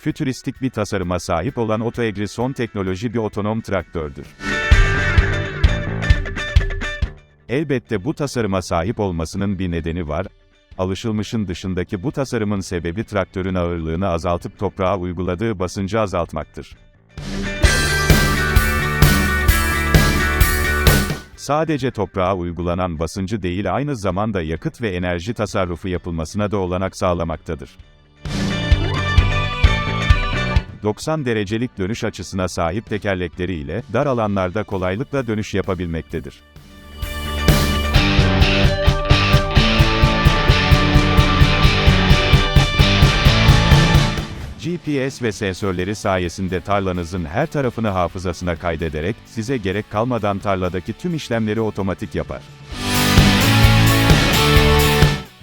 Fütüristik bir tasarıma sahip olan Otoegri son teknoloji bir otonom traktördür. Elbette bu tasarıma sahip olmasının bir nedeni var. Alışılmışın dışındaki bu tasarımın sebebi traktörün ağırlığını azaltıp toprağa uyguladığı basıncı azaltmaktır. Sadece toprağa uygulanan basıncı değil aynı zamanda yakıt ve enerji tasarrufu yapılmasına da olanak sağlamaktadır. 90 derecelik dönüş açısına sahip tekerlekleri ile dar alanlarda kolaylıkla dönüş yapabilmektedir. GPS ve sensörleri sayesinde tarlanızın her tarafını hafızasına kaydederek, size gerek kalmadan tarladaki tüm işlemleri otomatik yapar.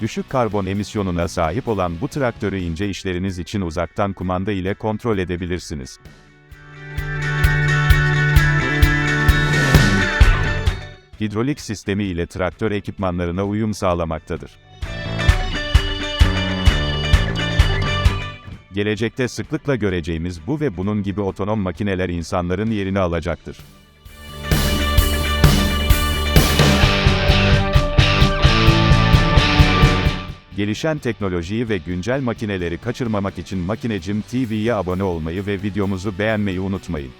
Düşük karbon emisyonuna sahip olan bu traktörü ince işleriniz için uzaktan kumanda ile kontrol edebilirsiniz. Hidrolik sistemi ile traktör ekipmanlarına uyum sağlamaktadır. Gelecekte sıklıkla göreceğimiz bu ve bunun gibi otonom makineler insanların yerini alacaktır. Gelişen teknolojiyi ve güncel makineleri kaçırmamak için Makinecim TV'ye abone olmayı ve videomuzu beğenmeyi unutmayın.